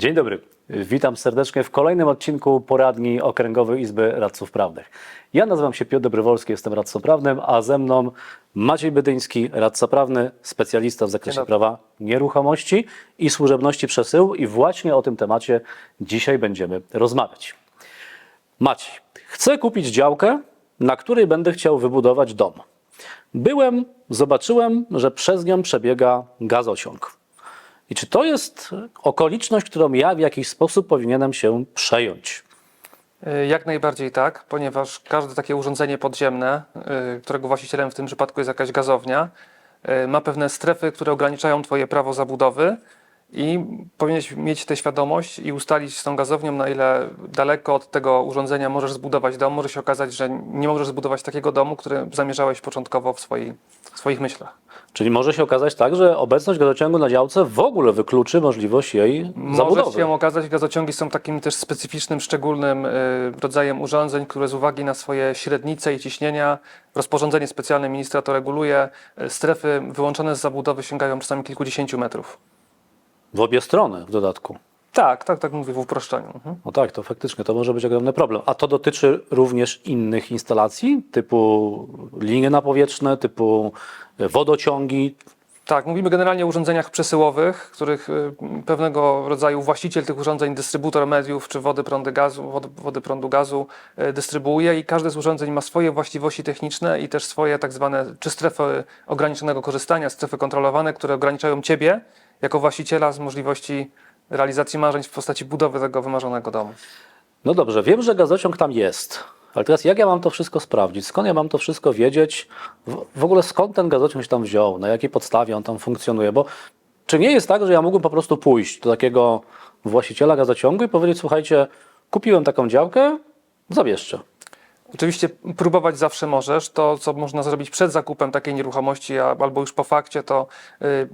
Dzień dobry. Witam serdecznie w kolejnym odcinku poradni Okręgowej Izby Radców Prawnych. Ja nazywam się Piotr Dobrowolski, jestem radcą prawnym, a ze mną Maciej Bydyński, radca prawny, specjalista w zakresie prawa nieruchomości i służebności przesyłu i właśnie o tym temacie dzisiaj będziemy rozmawiać. Maciej, chcę kupić działkę, na której będę chciał wybudować dom. Byłem, zobaczyłem, że przez nią przebiega gazociąg. I czy to jest okoliczność, którą ja w jakiś sposób powinienem się przejąć? Y, Jak najbardziej tak, ponieważ każde takie urządzenie podziemne, y, którego właścicielem w tym przypadku jest jakaś gazownia, y, ma pewne strefy, które ograniczają Twoje prawo zabudowy i powinieneś mieć tę świadomość i ustalić z tą gazownią, na ile daleko od tego urządzenia możesz zbudować dom. Może się okazać, że nie możesz zbudować takiego domu, który zamierzałeś początkowo w, swojej, w swoich myślach. Czyli może się okazać tak, że obecność gazociągu na działce w ogóle wykluczy możliwość jej Może zabudowy. się okazać, gazociągi są takim też specyficznym, szczególnym y, rodzajem urządzeń, które z uwagi na swoje średnice i ciśnienia, rozporządzenie specjalne ministra to reguluje, y, strefy wyłączone z zabudowy sięgają czasami kilkudziesięciu metrów. W obie strony w dodatku. Tak, tak, tak mówię w uproszczeniu. Mhm. No tak, to faktycznie to może być ogromny problem. A to dotyczy również innych instalacji, typu linie napowietrzne, typu wodociągi. Tak, mówimy generalnie o urządzeniach przesyłowych, których y, pewnego rodzaju właściciel tych urządzeń, dystrybutor mediów czy wody, prądy gazu, wody, wody prądu gazu y, dystrybuuje i każde z urządzeń ma swoje właściwości techniczne i też swoje tak zwane czy strefy ograniczonego korzystania, strefy kontrolowane, które ograniczają Ciebie jako właściciela z możliwości realizacji marzeń w postaci budowy tego wymarzonego domu. No dobrze, wiem, że gazociąg tam jest. Ale teraz jak ja mam to wszystko sprawdzić? Skąd ja mam to wszystko wiedzieć? W, ogóle skąd ten gazociąg się tam wziął? Na jakiej podstawie on tam funkcjonuje? Bo czy nie jest tak, że ja mógłbym po prostu pójść do takiego właściciela gazociągu i powiedzieć, słuchajcie, kupiłem taką działkę, zabierzcie. Oczywiście próbować zawsze możesz. To, co można zrobić przed zakupem takiej nieruchomości albo już po fakcie, to y,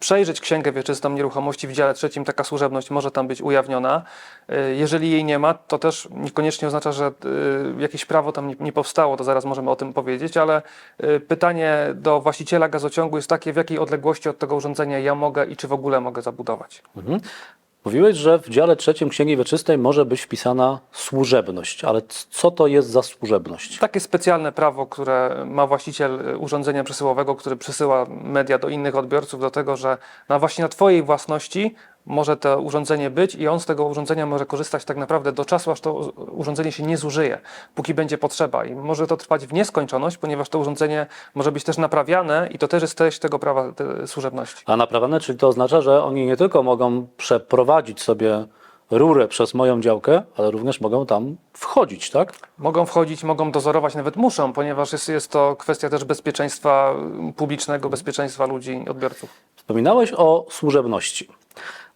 przejrzeć księgę wieczystą nieruchomości w dziale trzecim. Taka służebność może tam być ujawniona. Y, jeżeli jej nie ma, to też niekoniecznie oznacza, że y, jakieś prawo tam nie, nie powstało. To zaraz możemy o tym powiedzieć, ale y, pytanie do właściciela gazociągu jest takie, w jakiej odległości od tego urządzenia ja mogę i czy w ogóle mogę zabudować. Mhm. Mówiłeś, że w dziale trzecim Księgi Wieczystej może być wpisana służebność, ale co to jest za służebność? Takie specjalne prawo, które ma właściciel y, urządzenia przesyłowego, który przesyła media do innych odbiorców, do tego, że na właśnie na Twojej własności może to urządzenie być i on z tego urządzenia może korzystać tak naprawdę do czasu, aż to urządzenie się nie zużyje, póki będzie potrzeba. I może to trwać w nieskończoność, ponieważ to urządzenie może być też naprawiane i to też jest treść tego prawa te, służebności. A naprawione, czyli to oznacza, że oni nie tylko mogą przeprowadzić sobie rurę przez moją działkę, ale również mogą tam wchodzić, tak? Mogą wchodzić, mogą dozorować, nawet muszą, ponieważ jest, jest to kwestia też bezpieczeństwa publicznego, bezpieczeństwa ludzi, odbiorców. Wspominałeś o służebności.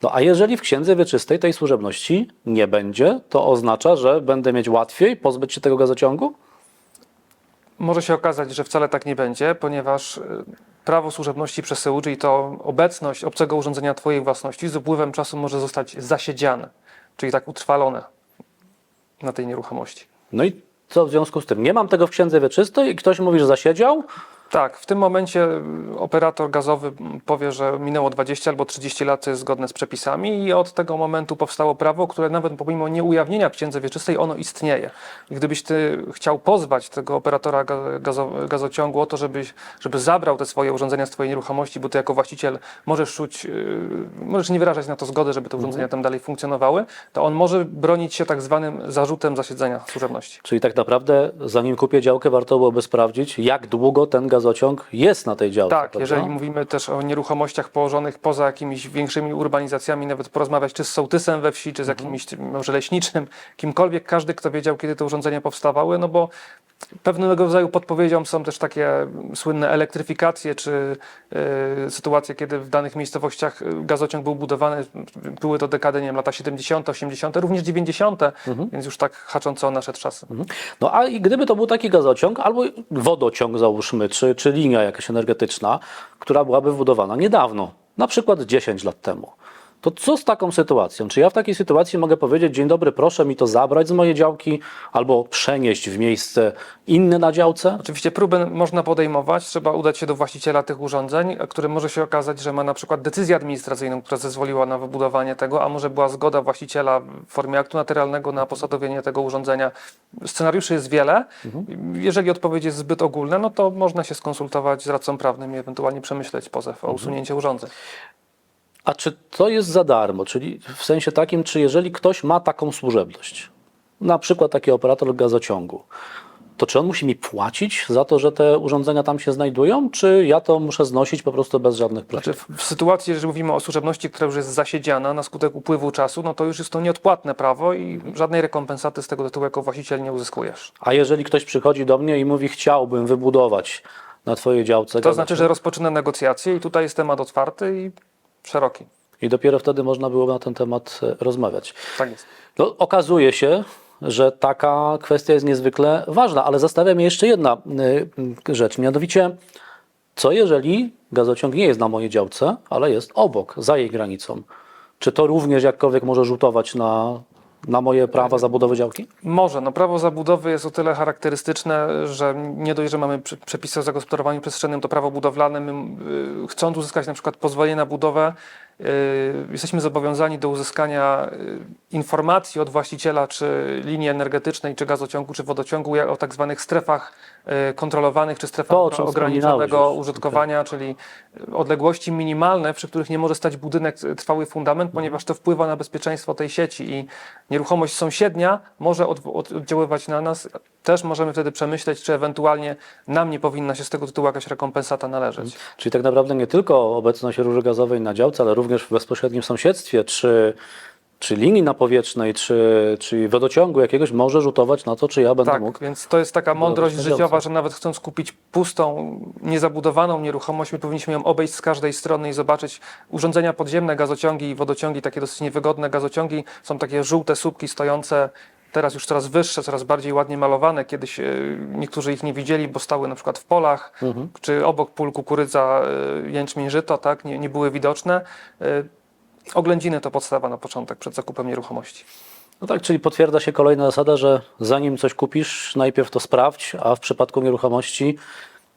No a jeżeli w Księdze Wieczystej tej służebności nie będzie, to oznacza, że będę mieć łatwiej pozbyć się tego gazociągu? Może się okazać, że wcale tak nie będzie, ponieważ y, prawo służebności przesyłu, czyli to obecność obcego urządzenia Twojej własności z upływem czasu może zostać zasiedziane, czyli tak utrwalone na tej nieruchomości. No i co w związku z tym? Nie mam tego w Księdze Wieczystej i ktoś mówi, że zasiedział? Tak, w tym momencie y, operator gazowy powie, że minęło 20 albo 30 lat, co jest zgodne z przepisami i od tego momentu powstało prawo, które nawet pomimo nieujawnienia w Księdze Wieczystej, ono istnieje. I gdybyś ty chciał pozwać tego operatora ga- gazo, gazociągu o to, żebyś, żeby zabrał te swoje urządzenia z twojej nieruchomości, bo ty jako właściciel możesz czuć, yy, możesz nie wyrażać na to zgody, żeby te urządzenia tam dalej funkcjonowały, to on może bronić się tak zwanym zarzutem zasiedzenia służebności. Czyli tak naprawdę, zanim kupię działkę, warto byłoby sprawdzić, jak długo ten gazociąg jest na tej działce. Tak, prawda? jeżeli mówimy też o nieruchomościach położonych poza jakimiś większymi urbanizacjami, nawet porozmawiać czy z sołtysem we wsi, czy z jakimś tym, może leśniczym, kimkolwiek, każdy, kto wiedział, kiedy te urządzenia powstawały, no bo pewnego rodzaju podpowiedzią są też takie słynne elektryfikacje, czy y, sytuacje, kiedy w danych miejscowościach y, gazociąg był budowany, były to dekady, nie wiem, lata 70., 80., również 90., więc już tak hacząco o nasze czasy. Mhm. No a i gdyby to był taki gazociąg, albo wodociąg załóżmy, czy, czy linia jakaś energetyczna, która byłaby wybudowana niedawno, na przykład 10 lat temu, To co z taką sytuacją? Czy ja w takiej sytuacji mogę powiedzieć, dzień dobry, proszę mi to zabrać z mojej działki albo przenieść w miejsce inne na działce? Oczywiście próby można podejmować, trzeba udać się do właściciela tych urządzeń, który może się okazać, że ma na przykład decyzję administracyjną, która zezwoliła na wybudowanie tego, a może była zgoda właściciela w formie aktu notarialnego na posadowienie tego urządzenia. Scenariuszy jest wiele. Jeżeli odpowiedź jest zbyt ogólna, no to można się skonsultować z radcą prawnym i ewentualnie przemyśleć pozew o usunięcie urządzeń. A czy to jest za darmo? Czyli w sensie takim, czy jeżeli ktoś ma taką służebność, na przykład taki operator gazociągu, to czy on musi mi płacić za to, że te urządzenia tam się znajdują, czy ja to muszę znosić po prostu bez żadnych Znaczy profitów? w, w sytuacji, jeżeli mówimy o służebności, która już jest zasiedziana na skutek upływu czasu, no to już jest to nieodpłatne prawo i żadnej rekompensaty z tego tytułu jako właściciel nie uzyskujesz. A jeżeli ktoś przychodzi do mnie i mówi, chciałbym wybudować na twojej działce To znaczy, że rozpoczyna negocjacje i tutaj jest temat otwarty i szeroki. i dopiero wtedy można było na ten temat e, rozmawiać. Tak jest. No, okazuje się, że taka kwestia jest niezwykle ważna, ale zastanawia mnie jeszcze jedna y, rzecz, mianowicie co jeżeli gazociąg nie jest na mojej działce, ale jest obok, za jej granicą? Czy to również jakkolwiek może rzutować na, na moje prawa zabudowy działki? Może. No, prawo zabudowy jest o tyle charakterystyczne, że nie dość, że mamy przepisy o zagospodarowaniu przestrzennym, to prawo budowlane, my, y, chcąc uzyskać na przykład pozwolenie na budowę, y, jesteśmy zobowiązani do uzyskania y, informacji od właściciela, czy linii energetycznej, czy gazociągu, czy wodociągu, o tak zwanych strefach kontrolowanych, czy strefach To, ograniczonego już. użytkowania, czyli odległości minimalne, przy których nie może stać budynek, y, trwały fundament, ponieważ to wpływa na bezpieczeństwo tej sieci i nieruchomość sąsiednia może od, od, oddziaływać na nas. Też możemy wtedy przemyśleć, czy ewentualnie nam nie powinna się z tego tytułu jakaś rekompensata należeć. Czyli tak naprawdę nie tylko obecność rury gazowej na działce, ale również w bezpośrednim sąsiedztwie, czy, czy linii napowietrznej, czy, czy wodociągu jakiegoś może rzutować na to, czy ja będę Tak, mógł więc to jest taka mądrość życiowa, że nawet chcąc kupić pustą, niezabudowaną nieruchomość, my powinniśmy ją obejść z każdej strony i zobaczyć urządzenia podziemne, gazociągi i wodociągi, takie dosyć niewygodne gazociągi. Są takie żółte słupki stojące, teraz już coraz wyższe, coraz bardziej ładnie malowane. Kiedyś e, niektórzy ich nie widzieli, bo stały na przykład w polach, czy obok pól kukurydza, e, jęczmień, żyto, tak, nie, nie były widoczne. Oględziny to podstawa na początek przed zakupem nieruchomości. No tak, czyli potwierdza się kolejna zasada, że zanim coś kupisz, najpierw to sprawdź, a w przypadku nieruchomości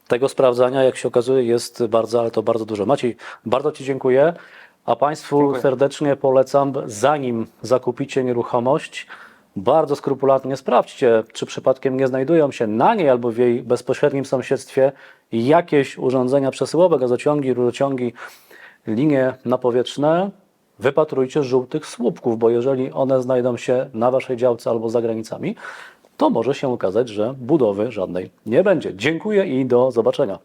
tego sprawdzania, jak się okazuje, jest bardzo, ale to bardzo dużo. Maciej, bardzo Ci dziękuję, a Państwu Dziękuję. serdecznie polecam, zanim zakupicie nieruchomość, bardzo skrupulatnie sprawdźcie, czy przypadkiem nie znajdują się na niej albo w jej bezpośrednim sąsiedztwie jakieś urządzenia przesyłowe, gazociągi, rurociągi, linie napowietrzne, wypatrujcie żółtych słupków, bo jeżeli one znajdą się na waszej działce albo za granicami, to może się okazać, że budowy żadnej nie będzie. Dziękuję i do zobaczenia.